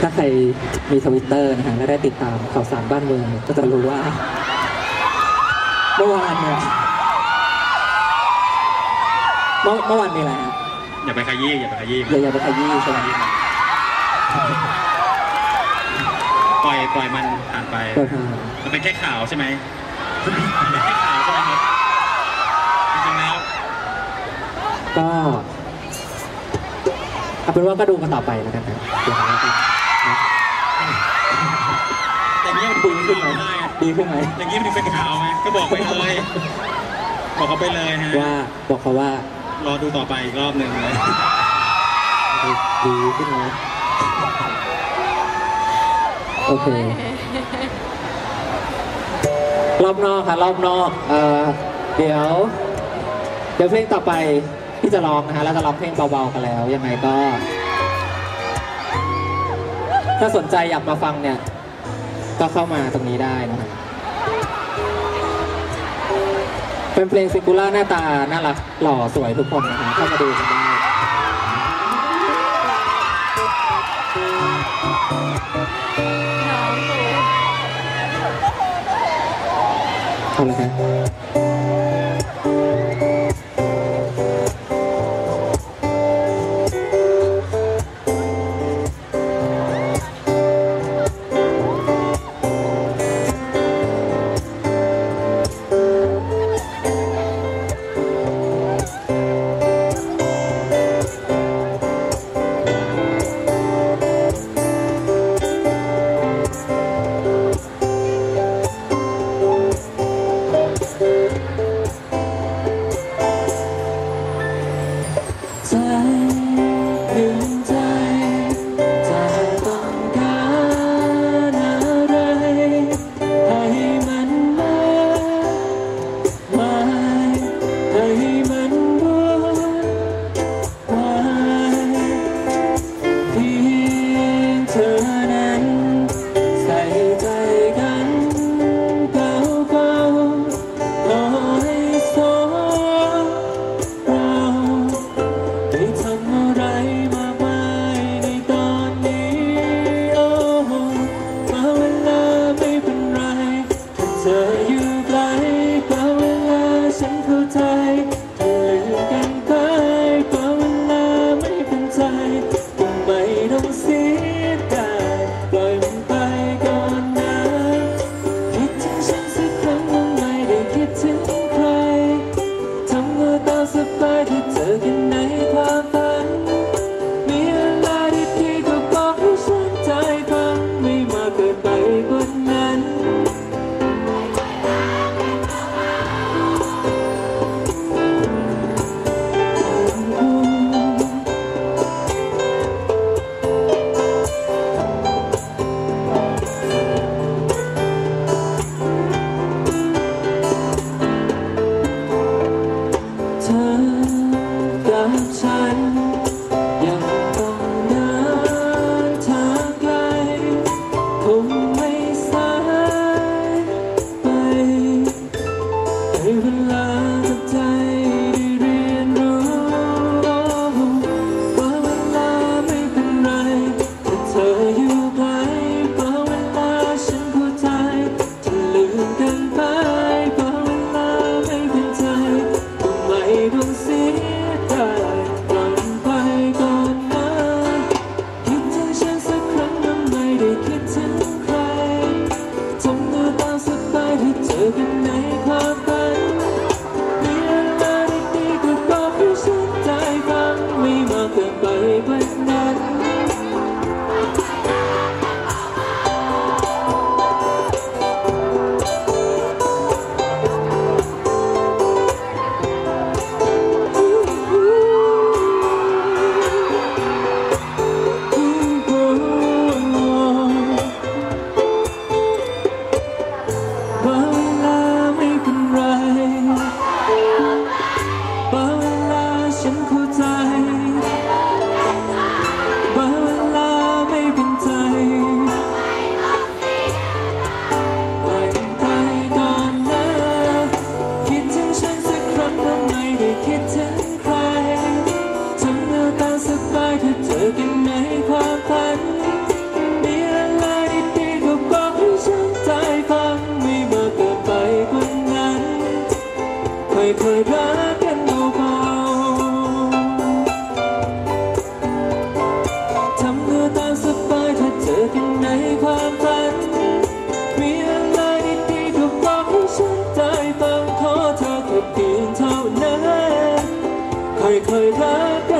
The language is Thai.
ถ้าใครมีทวิตเตอร์นะฮะและได้ติดตามข่าวสารบ้านเมืองเนี่ยก็จะรู้ว่าเมื่อวานเนี่ยเมื่อเมื่อวานมีอะไรฮะอย่าไปขยี้อย่าไปขยี้อย่าอย่าไปขยี้ใช่ไหมปล่อยปล่อยมันผ่านไปเปิดทางมันเป็นแค่ข่าวใช่ไหม เอาเป็นว่าก็ดูกันต่อไปแล้วกันนะเดี๋ยวเรากันนะอย่างนี้มันดีขึ้นไหมได้ไงดีขึ้นไหมอย่างนี้มันเป็นข่าวไหมก็บอกไปเลย บอกเขาไปเลยฮะว่าบอกเขาว่ารอดูต่อไปอีกรอบหนึ่งเลยดีดีขึ้นไหมโอเครอบนอกค่ะรอบนอกเอ่อเดี๋ยว เดี๋ยวเพลงต่อไป ที่จะร้องนะฮะแล้วจะร้องเพลงเบาๆกันแล้ว ยังไงก็ ถ้าสนใจอยากมาฟังเนี่ย ก็เข้ามาตรงนี้ได้นะฮะเป็นเพลงซิกูล่าหน้าตา น่ารักหล่อสวยทุกคนนะฮะเข้ามาดูกันได้เอา Even love. ค่อยรักกันเบาๆทำเธอตามสบายถ้าเจอกันในความฝัน มีอะไรดีๆก็บอกให้ฉันใจฟังขอเธอแค่เพียงเท่านั้นค่อยๆรักกัน